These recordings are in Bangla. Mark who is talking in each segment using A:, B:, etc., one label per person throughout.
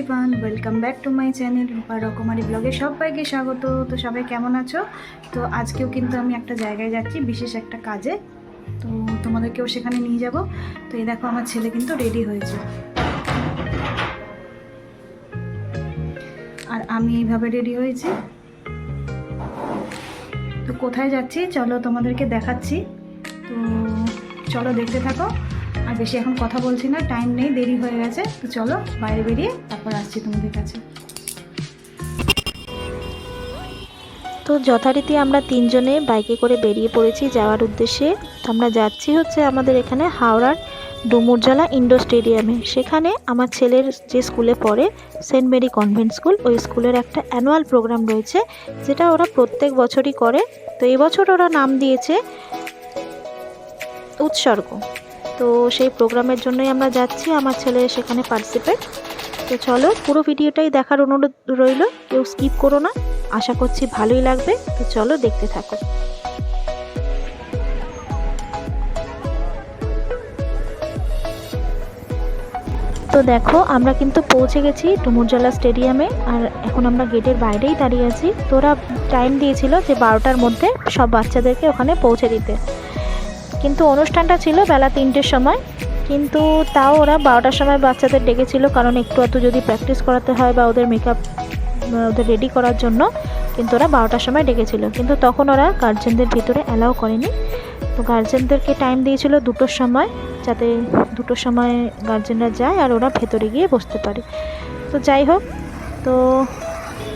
A: Everyone welcome back to my channel Rupa রকমারি ব্লগে সবাইকে স্বাগত। তো সবাই কেমন আছো? তো আজকেও কিন্তু আমি একটা জায়গায় যাচ্ছি, বিশেষ একটা কাজে। তো তোমাদেরকেও সেখানে নিয়ে যাব। তো এই দেখো, আমার ছেলে কিন্তু রেডি হয়েছে। আর আমি এইভাবে রেডি হয়েছি। তো কোথায় যাচ্ছি? চলো তোমাদেরকে দেখাচ্ছি। তো চলো দেখতে থাকো। আর বেশি এখন কথা বলছি না টাইম নেই, দেরি হয়ে গেছে। তো চলো, বাইরে বেরিয়ে তারপর আসছি তোমাদের কাছে।
B: তো যথারীতি আমরা তিনজনে বাইকে করে বেরিয়ে পড়েছি যাওয়ার উদ্দেশ্যে। আমরা যাচ্ছি হচ্ছে আমাদের এখানে হাওড়ার ডুমুরজলা ইন্ডোর স্টেডিয়ামে। সেখানে আমার ছেলের যে স্কুলে পড়ে, সেন্ট মেরি কনভেন্ট স্কুল, ওই স্কুলের একটা অ্যানুয়াল প্রোগ্রাম রয়েছে, যেটা ওরা প্রত্যেক বছরই করে। তো এবছর ওরা নাম দিয়েছে উৎসর্গ। তো সেই প্রোগ্রামের জন্যই আমরা যাচ্ছি। আমার ছেলে সেখানে পার্টিসিপেট তো চলো, পুরো ভিডিওটাই দেখার অনুরোধ রইল। কেউ স্কিপ করো না। আশা করছি ভালোই লাগবে। তো চলো, দেখতে থাকো। তো দেখো, আমরা কিন্তু পৌঁছে গেছি ডুমুরজলা স্টেডিয়ামে। আর এখন আমরা গেটের বাইরেই দাঁড়িয়ে আছি। তোরা টাইম দিয়েছিল যে বারোটার মধ্যে সব বাচ্চাদেরকে ওখানে পৌঁছে দিতে। কিন্তু অনুষ্ঠানটা ছিল বেলা তিনটের সময়। কিন্তু তাও ওরা বারোটার সময় বাচ্চাদের ডেকেছিল, কারণ একটু এত যদি প্র্যাকটিস করাতে হয় বা ওদের মেকআপ ওদের রেডি করার জন্য, কিন্তু ওরা বারোটার সময় ডেকেছিল। কিন্তু তখন ওরা গার্জেনদের ভিতরে অ্যালাউ করেনি। তো গার্জেনদেরকে টাইম দিয়েছিল দুটোর সময়, যাতে দুটোর সময় গার্জেনরা যায় আর ওরা ভেতরে গিয়ে বসতে পারে। তো যাই হোক, তো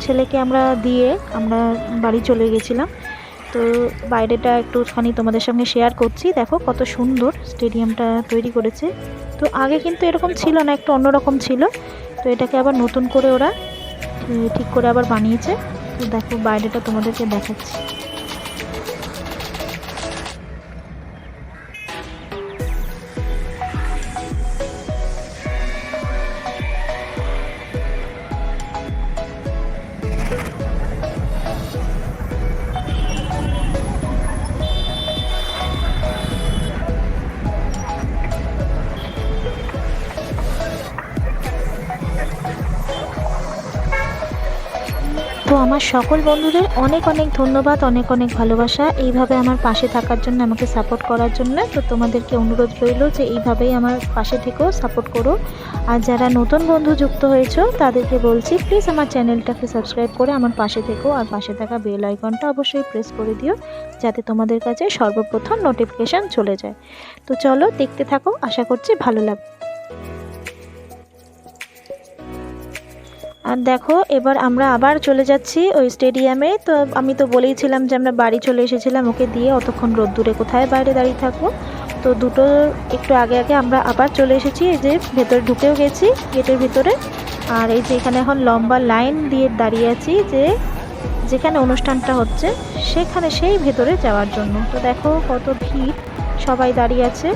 B: ছেলেকে আমরা দিয়ে আমরা বাড়ি চলে গেছিলাম। তো বাইরেটা একটুখানি তোমাদের সঙ্গে শেয়ার করছি। দেখো কত সুন্দর স্টেডিয়ামটা তৈরি করেছে। তো আগে কিন্তু এরকম ছিল না, একটু অন্যরকম ছিল। তো এটাকে আবার নতুন করে ওরা ঠিক করে আবার বানিয়েছে। তো দেখো বাইরেটা তোমাদেরকে দেখাচ্ছি। তো আমার সকল বন্ধুদের অনেক অনেক ধন্যবাদ, অনেক অনেক ভালোবাসা। এইভাবে আমার পাশে থাকার জন্য, আমাকে সাপোর্ট করার জন্য। তো তোমাদেরকে অনুরোধ রইল যে এইভাবেই আমার পাশে থেকেও সাপোর্ট করো। আর যারা নতুন বন্ধু যুক্ত হয়েছো, তাদেরকে বলছি প্লিজ আমার চ্যানেলটাকে সাবস্ক্রাইব করে আমার পাশে থেকো। আর পাশে থাকা বেল আইকনটা অবশ্যই প্রেস করে দিও, যাতে তোমাদের কাছে সর্বপ্রথম নোটিফিকেশান চলে যায়। তো চলো, দেখতে থাকো। আশা করছি ভালো লাগবে। আর দেখো, এবার আমরা আবার চলে যাচ্ছি ওই স্টেডিয়ামে তো আমি তো বলেইছিলাম যে আমরা বাড়ি চলে এসেছিলাম, ওকে দিয়ে অতক্ষণ রোদ্দুরে কোথায় বাইরে দাঁড়িয়ে থাকব। তো দুটো একটু আগে আগে আমরা আবার চলে এসেছি, এই যে ভেতরে ঢুকেও গেছি গেটের ভিতরে। আর এই যে এখানে এখন লম্বা লাইন দিয়ে দাঁড়িয়ে আছি যে যেখানে অনুষ্ঠানটা হচ্ছে, সেখানে সেই ভেতরে যাওয়ার জন্য। তো দেখো কত ভিড়, সবাই দাঁড়িয়ে আছে।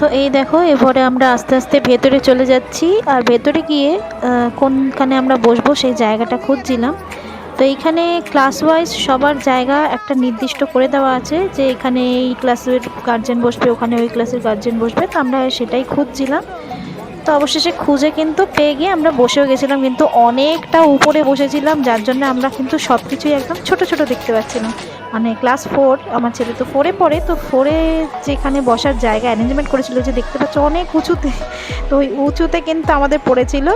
B: তো এই দেখো এবারে আমরা আস্তে আস্তে ভেতরে চলে যাচ্ছি। আর ভেতরে গিয়ে কোনখানে আমরা বসবো সেই জায়গাটা খুঁজছিলাম। তো এইখানে ক্লাস ওয়াইজ সবার জায়গা একটা নির্দিষ্ট করে দেওয়া আছে যে এখানে এই ক্লাসের গার্জেন বসবে, ওখানে ওই ক্লাসের গার্জেন বসবে। তো আমরা সেটাই খুঁজছিলাম। তো অবশেষে খুঁজে কিন্তু পেয়ে গিয়ে আমরা বসেও গেছিলাম, কিন্তু অনেকটা উপরে বসেছিলাম, যার জন্য আমরা কিন্তু সব কিছুই একদম ছোট ছোট দেখতে পাচ্ছিলাম। মানে ক্লাস ফোর আমার ছেলে তো ফোরে পড়ে, তো ফোরে যেখানে বসার জায়গা অ্যারেঞ্জমেন্ট করেছিল যে দেখতে পাচ্ছ অনেক উঁচুতে, তো ওই উঁচুতে কিন্তু আমাদের পড়েছিল।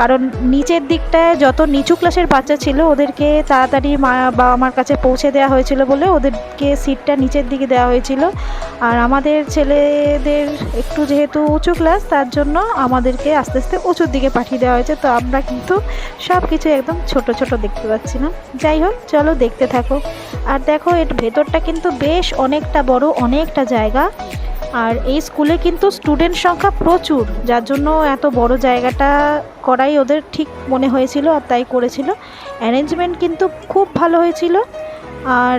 B: কারণ নিচের দিকটায় যত নিচু ক্লাসের বাচ্চা ছিল, ওদেরকে তাড়াতাড়ি মা বাবা মার কাছে পৌঁছে দেওয়া হয়েছিল বলে ওদেরকে সিটটা নিচের দিকে দেওয়া হয়েছিল। আর আমাদের ছেলেদের একটু যেহেতু উঁচু ক্লাস তার জন্য আমাদেরকে আস্তে আস্তে উঁচুর দিকে পাঠিয়ে দেওয়া হয়েছে। তো আমরা কিন্তু সব কিছু একদম ছোট ছোট দেখতে পাচ্ছি না। যাই হোক, চলো দেখতে থাকো। আর দেখো, এর ভেতরটা কিন্তু বেশ অনেকটা বড়, অনেকটা জায়গা। আর এই স্কুলে কিন্তু স্টুডেন্ট সংখ্যা প্রচুর, যার জন্য এত বড় জায়গাটা করাই ওদের ঠিক মনে হয়েছিল আর তাই করেছিল। অ্যারেঞ্জমেন্ট কিন্তু খুব ভালো হয়েছিল আর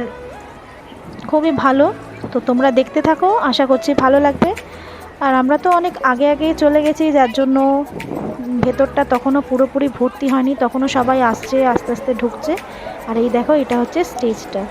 B: খুবই ভালো। তো তোমরা দেখতে থাকো, আশা করছি ভালো লাগবে। আর আমরা তো অনেক আগে আগে চলে গেছি, যার জন্য ভেতরটা তখনও পুরোপুরি ভর্তি হয়নি, তখনও সবাই আসছে, আস্তে আস্তে ঢুকছে। আর এই দেখো, এটা হচ্ছে স্টেজটা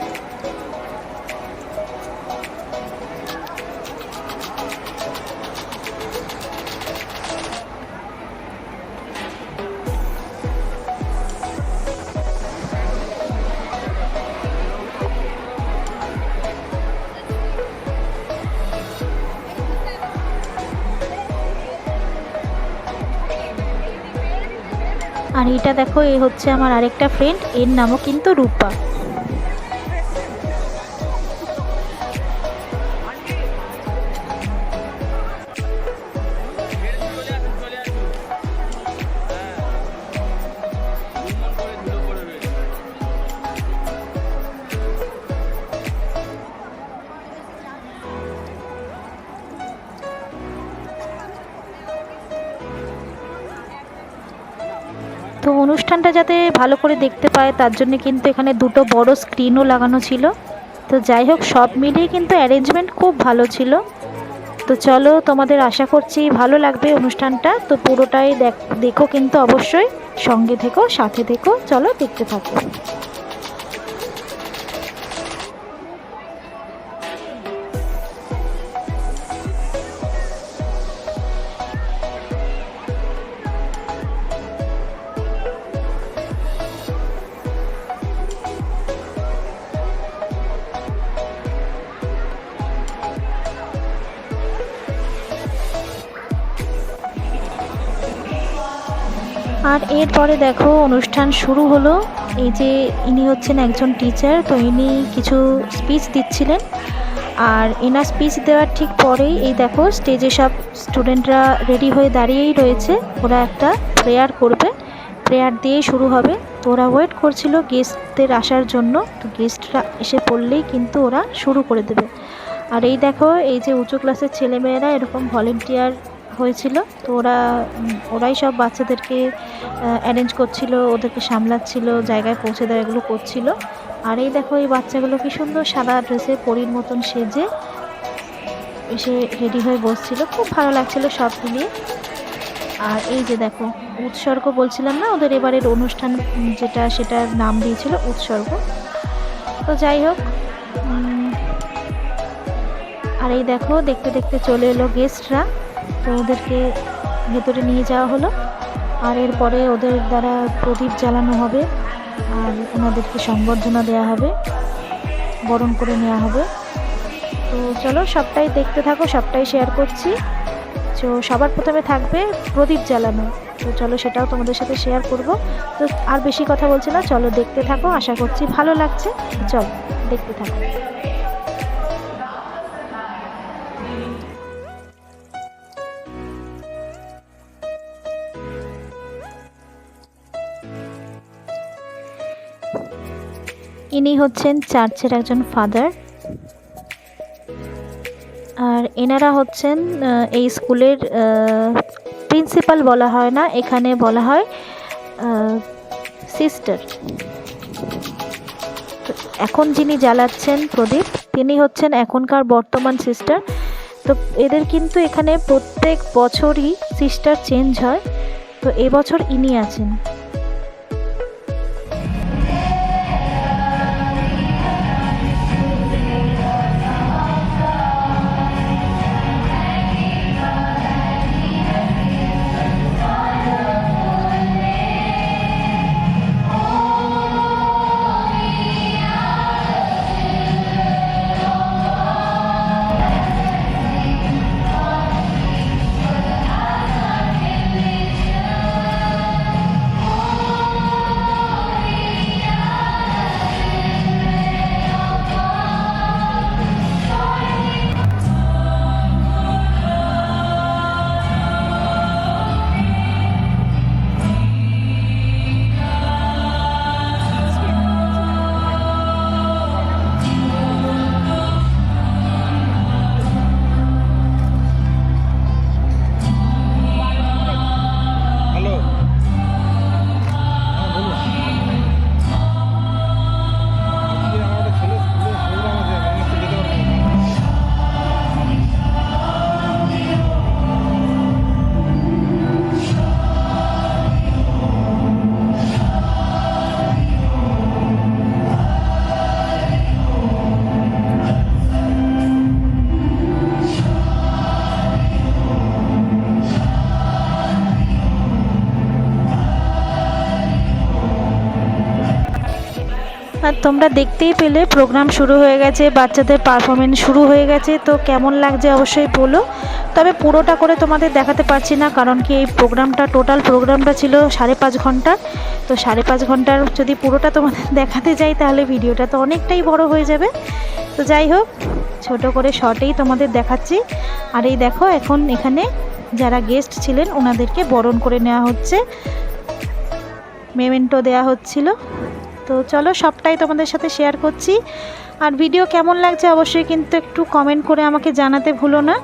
B: আর এটা দেখো এই হচ্ছে আমার আরেকটা ফ্রেন্ড এর নামও কিন্তু রূপা। তো অনুষ্ঠানটা যাতে ভালো করে দেখতে পায়, তার জন্য কিন্তু এখানে দুটো বড় স্ক্রিনও লাগানো ছিল। তো যাই হোক, সব মিলিয়ে কিন্তু অ্যারেঞ্জমেন্ট খুব ভালো ছিল। তো চলো, তোমাদের আশা করছি ভালো লাগবে অনুষ্ঠানটা। তো পুরোটাই দেখ- কিন্তু অবশ্যই। সঙ্গে থেকো, সাথে থেকো। চলো, দেখতে থাকো। আর এরপরে দেখো, অনুষ্ঠান শুরু হলো। এই যে ইনি হচ্ছেন একজন টিচার তো ইনি কিছু স্পিচ দিচ্ছিলেন। আর এনার স্পিচ দেওয়ার ঠিক পরেই এই দেখো স্টেজে সব স্টুডেন্টরা রেডি হয়ে দাঁড়িয়েই রয়েছে। ওরা একটা প্রেয়ার করবে। প্রেয়ার দিয়েই শুরু হবে। তো ওরা ওয়েট করছিল গেস্টদের আসার জন্য। তো গেস্টরা এসে পড়লেই কিন্তু ওরা শুরু করে দেবে। আর এই দেখো, এই যে উঁচু ক্লাসের ছেলেমেয়েরা এরকম ভলেন্টিয়ার হয়েছিল। তো ওরা, ওরাই সব বাচ্চাদেরকে অ্যারেঞ্জ করছিল, ওদেরকে সামলাচ্ছিল, জায়গায় পৌঁছে দেওয়া এগুলো করছিল। আর এই দেখো, এই বাচ্চাগুলো কি সুন্দর সাদা ড্রেসে পরীর মতন সেজে এসে রেডি হয়ে বসছিল। খুব ভালো লাগছিল সব মিলিয়ে আর এই যে দেখো, উৎসর্গ বলছিলাম না, ওদের এবারের অনুষ্ঠান যেটা, সেটার নাম দিয়েছিল উৎসর্গ। তো যাই হোক আর এই দেখো, দেখতে দেখতে চলে এলো গেস্টরা তো ওদেরকে ভেতরে নিয়ে যাওয়া হলো। আর এরপরে ওদের দ্বারা প্রদীপ জ্বালানো হবে আর ওনাদেরকে সংবর্ধনা দেওয়া হবে, বরণ করে নেওয়া হবে। তো চলো সবটাই দেখতে থাকো, সবটাই শেয়ার করছি। তো সবার প্রথমে থাকবে প্রদীপ জ্বালানো। তো চলো সেটাও তোমাদের সাথে শেয়ার করব। তো আর বেশি কথা বলছি না, চলো দেখতে থাকো, আশা করছি ভালো লাগছে। চলো, দেখতে থাকো। ইনি হচ্ছেন চার্চের একজন ফাদার। আর এনারা হচ্ছেন এই স্কুলের প্রিন্সিপাল বলা হয় না, এখানে বলা হয় সিস্টার। এখন যিনি জ্বালাচ্ছেন প্রদীপ, তিনি হচ্ছেন এখনকার বর্তমান সিস্টার। তো এদের কিন্তু এখানে প্রত্যেক বছরই সিস্টার চেঞ্জ হয়। তো এবছর ইনি আছেন। আর তোমরা দেখতেই পেলে প্রোগ্রাম শুরু হয়ে গেছে, বাচ্চাদের পারফরমেন্স শুরু হয়ে গেছে, তো কেমন লাগছে অবশ্যই বলো। তবে পুরোটা করে তোমাদের দেখাতে পারছি না, কারণ কি এই প্রোগ্রামটা টোটাল প্রোগ্রামটা ছিল সাড়ে পাঁচ ঘণ্টার। তো সাড়ে পাঁচ ঘণ্টার যদি পুরোটা তোমাদের দেখাতে যাই, তাহলে ভিডিওটা তো অনেকটাই বড় হয়ে যাবে। তো যাই হোক, ছোট করে শর্টেই তোমাদের দেখাচ্ছি। আর এই দেখো, এখন এখানে যারা গেস্ট ছিলেন, ওনাদেরকে বরণ করে নেওয়া হচ্ছে। মেমেন্টো দেওয়া হচ্ছিল। তো চলো সবটাই তোমাদের সাথে শেয়ার করছি। আর ভিডিও কেমন লাগছে অবশ্যই কিন্তু একটু কমেন্ট করে আমাকে জানাতে ভুলো না।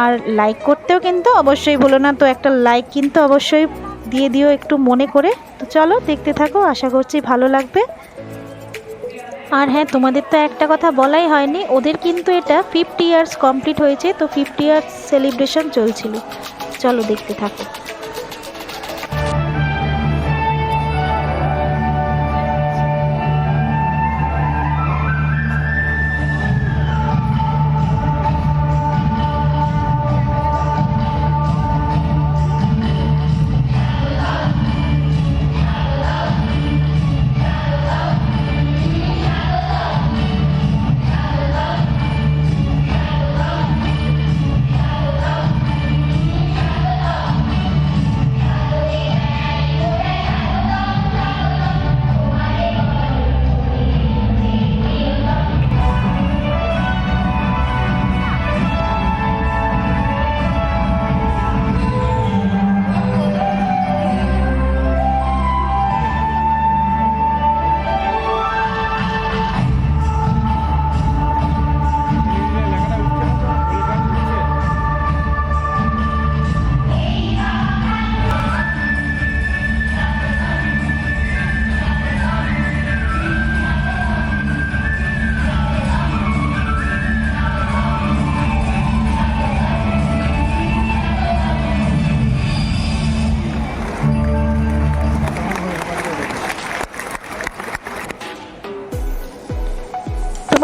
B: আর লাইক করতেও কিন্তু অবশ্যই ভুলো না। তো একটা লাইক কিন্তু অবশ্যই দিয়ে দিও একটু মনে করে। তো চলো দেখতে থাকো, আশা করছি ভালো লাগবে। আর হ্যাঁ তোমাদের তো একটা কথা বলাই হয়নি, ওদের কিন্তু এটা ফিফটি ইয়ার্স কমপ্লিট হয়েছে। তো ফিফটি ইয়ার্স সেলিব্রেশন চলছিল। চলো দেখতে থাকো।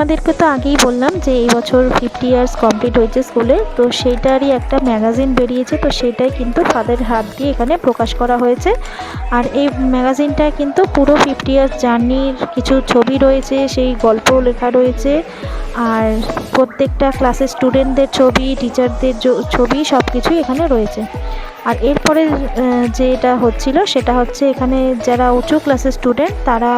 B: তোমাদেরকে তো আগেই বললাম যে এই বছর ফিফটি ইয়ার্স কমপ্লিট হয়েছে স্কুলে তো সেইটারই একটা ম্যাগাজিন বেরিয়েছে, তো সেটাই কিন্তু ফাদের হাত দিয়ে এখানে প্রকাশ করা হয়েছে। আর এই ম্যাগাজিনটায় কিন্তু পুরো ফিফটি ইয়ার্স জার্নির কিছু ছবি রয়েছে, সেই গল্প লেখা রয়েছে। আর প্রত্যেকটা ক্লাসের স্টুডেন্টদের ছবি টিচারদের ছবি সব কিছুই এখানে রয়েছে। আর এরপরে যেটা হচ্ছিল সেটা হচ্ছে এখানে যারা উঁচু ক্লাসের স্টুডেন্ট তারা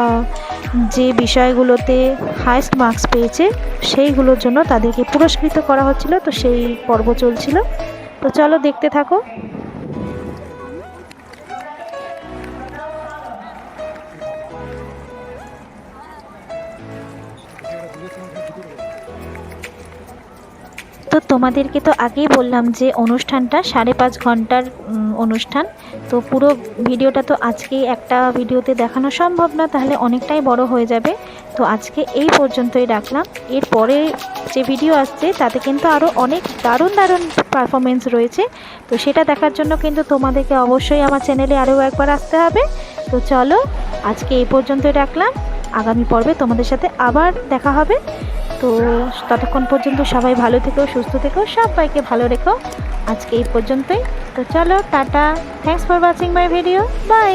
B: যে বিষয়গুলোতে হায়েস্ট মার্কস পেয়েছে, সেইগুলোর জন্য তাদেরকে পুরস্কৃত করা হচ্ছিল। তো সেই পর্ব চলছিল। তো চলো দেখতে থাকো। তো তোমাদেরকে তো আগেই বললাম যে অনুষ্ঠানটা সাড়ে পাঁচ ঘণ্টার অনুষ্ঠান। তো পুরো ভিডিওটা তো আজকে একটা ভিডিওতে দেখানো সম্ভব না, তাহলে অনেকটাই বড় হয়ে যাবে। তো আজকে এই পর্যন্তই রাখলাম। এরপরে যে ভিডিও আসছে, তাতে কিন্তু আরও অনেক দারুণ দারুণ পারফরমেন্স রয়েছে। তো সেটা দেখার জন্য কিন্তু তোমাদেরকে অবশ্যই আমার চ্যানেলে আরও একবার আসতে হবে। তো চলো, আজকে এই পর্যন্তই রাখলাম। আগামী পর্বে তোমাদের সাথে আবার দেখা হবে। তো ততক্ষণ পর্যন্ত সবাই ভালো থেকো, সুস্থ থেকো, সবাইকে ভালো রেখো। আজকে এই পর্যন্তই। তো চলো, tata. Thanks for watching my video bye